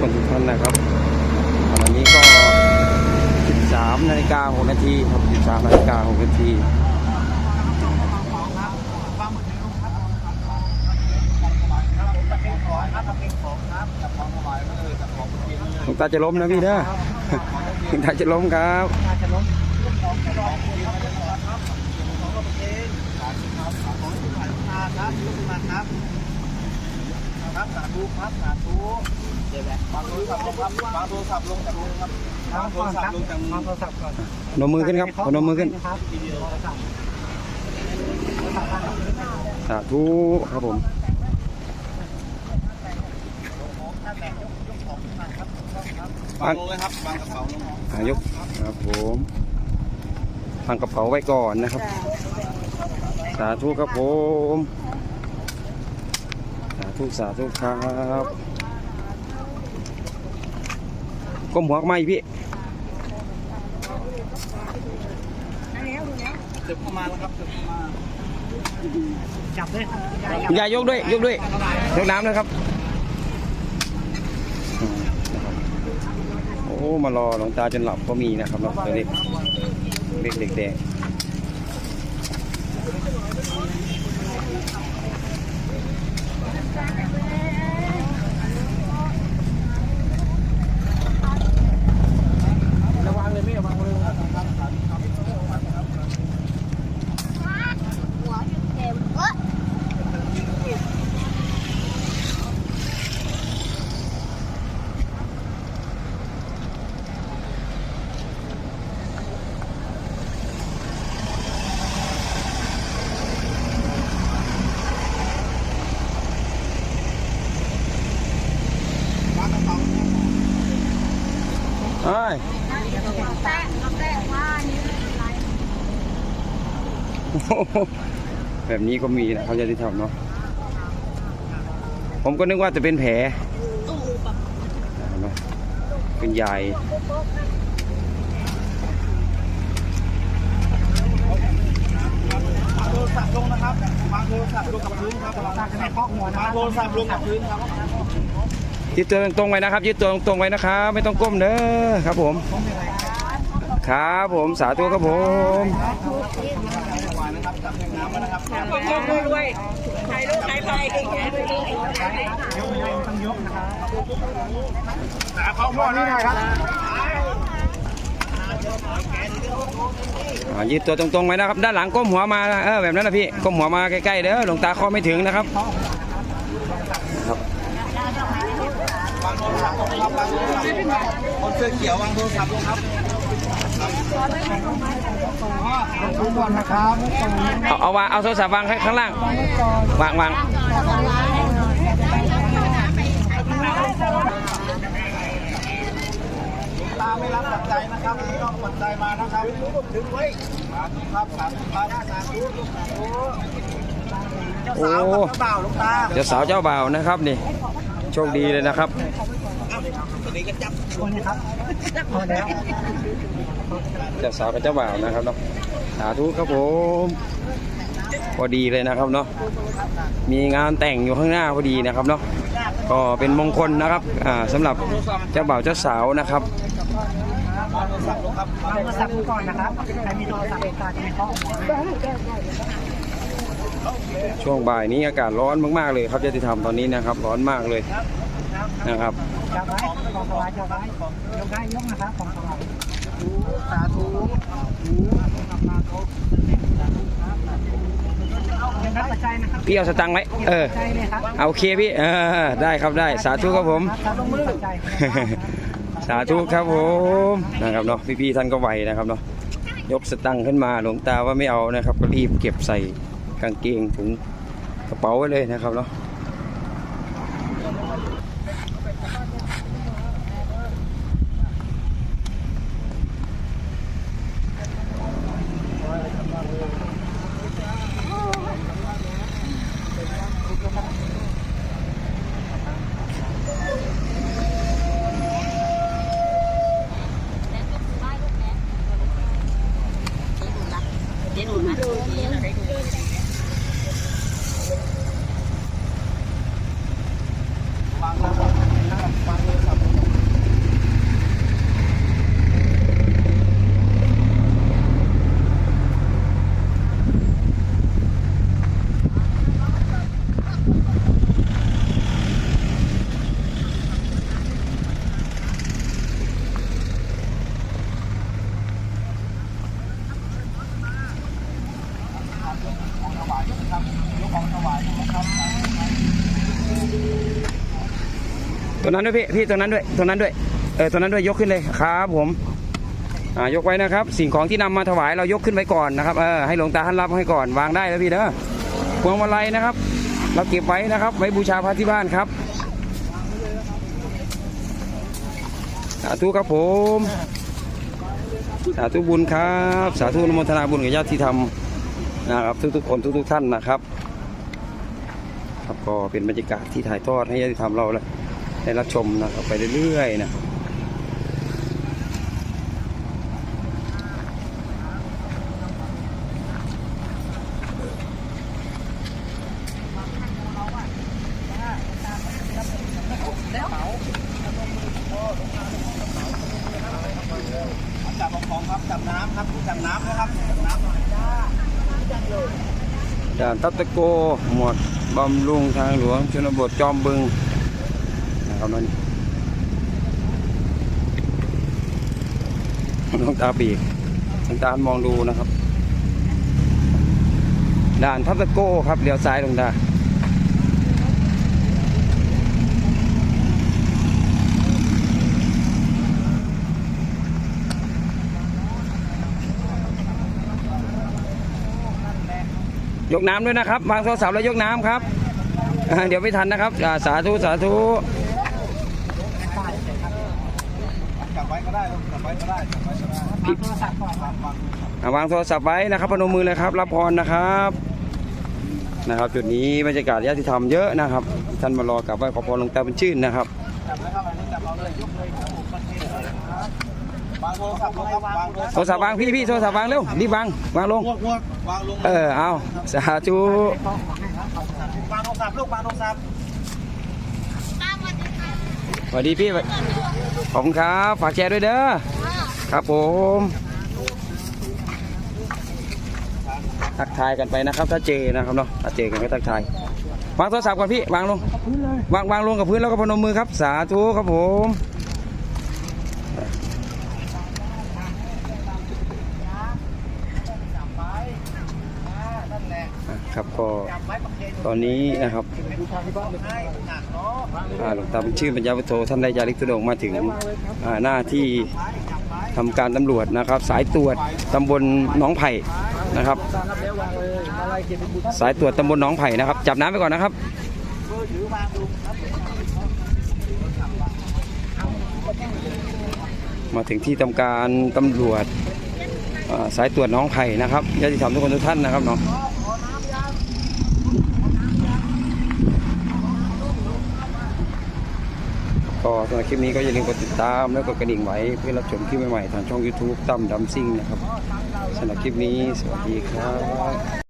คนทุกท่านนะครับวันนี้ก็ 13นาฬิกา6นาทีครับ13นาฬิกา6นาทีหลวงตาจะล้มนะพี่นะหลวงตาจะล้มครับครับสาธุครับสาธุ เดี๋ยวแหละวางโทรศัพท์ลงครับวางโทรศัพท์ลงจากมือครับวางโทรศัพท์ลงจากมือวางโทรศัพท์ก่อนพนมมือขึ้นครับพนมมือขึ้นครับวิดีโอโทรศัพท์สาธุครับผมวางลงเลยครับวางกระเป๋าลงอายกครับผมทางกระเป๋าไว้ก่อนนะครับ สาธุครับผม สาธุสาธุครับ ก้มหัวมาอีกพี่เจ็บเข้ามาแล้วครับเจ็บเข้ามาจับด้วยคุณยายยกด้วย ยกด้วย ยกน้ำนะครับอืมนะครับ โอ้ มารอหลวงตาจนหลับก็มีนะครับเนาะตัวเล็กเล็กเด็กแดง ระวังเลยไม่ระวังเลย หัวเต็มเออ เอ้ย แป้งแป้งว่านี่อะไร โอ้โห แบบนี้ก็มีนะเขาจะได้ทำเนาะผมก็นึกว่าจะเป็นแผลเป็นใหญ่วาโทรศัพท์ลงนะครับวางโทรศัพท์ลงกับพื้นครับจะไม่เคาะหัวนะโทรศัพท์ลงกับพื้นครับยึดตัวตรงๆไว้นะครับยึดตัวตรงๆไว้นะครับ ไม่ต้องก้มเด้อครับผม ครับผมสาธุครับผมวางนะครับจับแทงน้ำไว้นะครับยกไม่ได้ต้องยกนะครับแต่เขาพ่อนี่นะครับอ่ายืดตัวตรงๆไว้นะครับ ด้านหลังก้มหัวมาเออแบบนั้นนะพี่ก้มหัวมาใกล้ๆเด้อหลวงตาคอไม่ถึงนะครับครับวางโทรศัพท์ลงครับวางโทรศัพท์ลงครับคนเสื้อเขียววางโทรศัพท์ลงครับ ทุกคนนะครับเอาเอาวางเอาโทรศัพท์วางข้างล่างวางวางตาไม่รับปัจจัยนะครับไม่ต้องปัจจัยมานะครับดึงไว้ครับครับสาธุสาธุเจ้าสาวกับเจ้าบ่าวหลวงตาเจ้าสาวเจ้าบ่าวนะครับนี่ โชคดีเลยนะครับ ตัวนี้ก็จับคนนะครับพอแล้วเจ้าสาวกับเจ้าบ่าวนะครับเนาะสาธุครับผมพอดีเลยนะครับเนาะมีงานแต่งอยู่ข้างหน้าพอดีนะครับเนาะก็เป็นมงคลนะครับอ่าสำหรับเจ้าบ่าวเจ้าสาวนะครับวางโทรศัพท์ลงครับวางโทรศัพท์ก่อนนะครับใครมีโทรศัพท์ตาจะไม่เคาะหัวช่วงบ่ายนี้อากาศร้อนมากๆเลยครับจะที่ทำตอนนี้นะครับ ร้อนมากเลยนะครับ จับไว้ของสบายจับไว้ยกได้ยกนะครับของสบายสาธุยังรับปัจจัยนะครับพี่เอาสตังค์ไว้เออเอาโอเคพี่เออได้ครับได้สาธุครับผม สาธุครับผมนะครับเนาะพี่ๆท่านก็ไหวนะครับเนาะยกสตังค์ขึ้นมาหลวงตาว่าไม่เอานะครับ ก็รีบเก็บใส่กางเกงถุงกระเป๋าไว้เลยนะครับเนาะ chế độ mà ตัวนั้นด้วยพี่พี่ตัวนั้นด้วยตัวนั้นด้วยเออตัวนั้นด้วยยกขึ้นเลยครับผมอ่ายกไว้นะครับ สิ่งของที่นำมาถวายเรายกขึ้นไว้ก่อนนะครับเออให้หลวงตาท่านรับให้ก่อนวางได้แล้วพี่เด้อพวงมาลัยนะครับ เราเก็บไว้นะครับ ไว้บูชาพระที่บ้านครับสาธุครับผมสาธุบุญครับ สาธุนโมทนาบุญกับญาติที่ทำนะครับ ทุกๆคนทุก ๆ ท่านนะครับ ครับก็เป็นบรรยากาศที่ถ่ายทอดให้ญาติธรรมเรา ได้รับชมนะครับไปเรื่อยๆนะครับจับของครับจับน้ำครับจับน้ำนะครับจับน้ำหน่อยด่านทัตตะโก หมวดบำรุงทางหลวงชนบทจอมบึง นะครับนั่นน้องตาปีกน้องตามองดูนะครับ ด่านทัตตะโกครับเลี้ยวซ้ายลงตายกน้ำด้วยนะครับวางโทรศัพท์แล้วยกน้ำครับ เดี๋ยวไม่ทันนะครับ สาธุ สาธุ จับไว้ก็ได้ลูกจับไว้ก็ได้จับไว้ก็ได้วางโทรศัพท์ก่อนครับอ่าวางโทรศัพท์ไว้นะครับพนมมือเลยครับรับพรนะครับนะครับ จุดนี้บรรยากาศญาติธรรมเยอะนะครับ ท่านมารอกราบไหว้ขอพรหลวงตาเป็นชื่นนะครับ จับเลยครับอันนี้จับเอาเลยยกเลยครับผมประเทศเลยครับวางโทรศัพท์ลงครับวางโทรโทรศัพท์วางพี่พี่โทรศัพท์วางเร็วรีบวางวางลง พวกพวกวางลงเออเอาสาธุวางโทรศัพท์ลูกวางโทรศัพท์ สวัสดีพี่ ขอบคุณครับ ฝากแชร์ด้วยเด้อ ครับผม ทักทายกันไปนะครับ ถ้าเจนะครับเนาะ ถ้าเจกันก็ทักทาย วางโทรศัพท์ก่อนพี่ วางลง วางวางลงกับพื้นแล้วก็พนมมือครับ สาธุครับผม ครับก็ตอนนี้นะครับหลวงตาเป็นชื่อปัญญาวุโธท่านได้จาริกตุดงมาถึงหน้าที่ทำการตำรวจนะครับ สายตรวจตำบลหนองไผ่นะครับ สายตรวจตำบลหนองไผ่นะครับ จับน้ำไปก่อนนะครับมาถึงที่ทำการตำรวจสายตรวจน้องไผ่นะครับญาติธรรมทุกคนทุกท่านนะครับเนาะ ก็สำหรับคลิปนี้ก็อย่าลืมกดติดตามแล้วก็กระดิ่งไว้เพื่อรับชมคลิปใหม่ๆทางช่อง YouTube ตั้มดัมซิ่งนะครับสำหรับคลิปนี้สวัสดีครับ